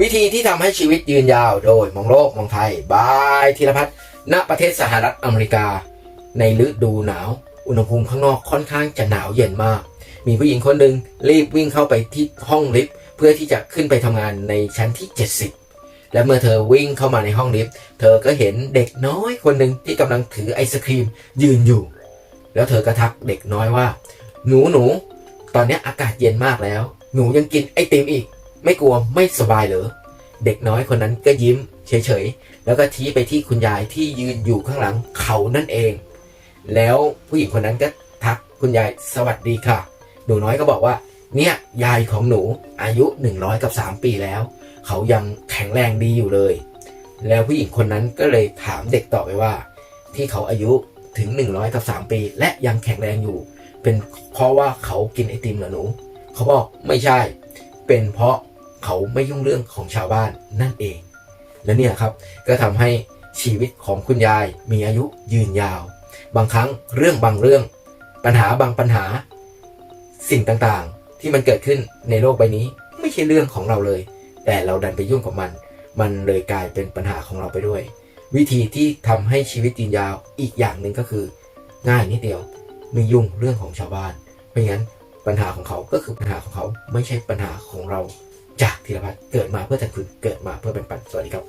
วิธีที่ทำให้ชีวิตยืนยาวโดยมองโลกมองไทย บายธีรพัฒน์ณประเทศสหรัฐอเมริกา ในฤดูหนาว อุณหภูมิข้างนอกค่อนข้างจะหนาวเย็นมาก มีผู้หญิงคนหนึ่งรีบวิ่งเข้าไปที่ห้องลิฟต์เพื่อที่จะขึ้นไปทำงานในชั้นที่ 70 และเมื่อเธอวิ่งเข้ามาในห้องลิฟต์เธอก็เห็นเด็กน้อยคนหนึ่งที่กำลังถือไอศครีมยืนอยู่ แล้วเธอก็ทักเด็กน้อยว่า หนูหนูตอนนี้อากาศเย็นมากแล้ว หนูยังกินไอติมอีก ไม่กลัวไม่สบายเหรอ เด็กน้อยคนนั้นก็ยิ้มเฉยๆ แล้วก็ชี้ไปที่คุณยายที่ยืนอยู่ข้างหลังเขานั่นเอง แล้วผู้หญิงคนนั้นก็ทักคุณยายสวัสดีค่ะ หนูน้อยก็บอกว่า เนี่ยยายของหนูอายุ 100 กับ 3 ปีแล้ว เขายังแข็งแรงดีอยู่เลย แล้วผู้หญิงคนนั้นก็เลยถามเด็กต่อไปว่า ที่เขาอายุถึง 100 กับ 3 ปี และยังแข็งแรงอยู่ เป็นเพราะว่าเขากินไอติมเหรอหนู เขาบอกไม่ใช่ เป็นเพราะ เขาไม่ยุ่งเรื่องของชาวบ้านนั่นเอง และเนี่ยครับก็ทำให้ชีวิตของคุณยายมีอายุยืนยาว บางครั้งเรื่องบางเรื่อง ปัญหาบางปัญหา สิ่งต่างๆ ที่มันเกิดขึ้นในโลกใบนี้ไม่ใช่เรื่องของเราเลย แต่เราดันไปยุ่งกับมัน มันเลยกลายเป็นปัญหาของเราไปด้วย วิธีที่ทำให้ชีวิตยืนยาวอีกอย่างหนึ่งก็คือ ง่ายนิดเดียวไม่ยุ่งเรื่องของชาวบ้านไม่งั้นปัญหาของเขาก็คือปัญหาของเขาไม่ใช่ปัญหาของเรา จากธีรพัฒน์เกิดมาเพื่อแทนคุณเกิดมาเพื่อเป็นปันสวัสดีครับ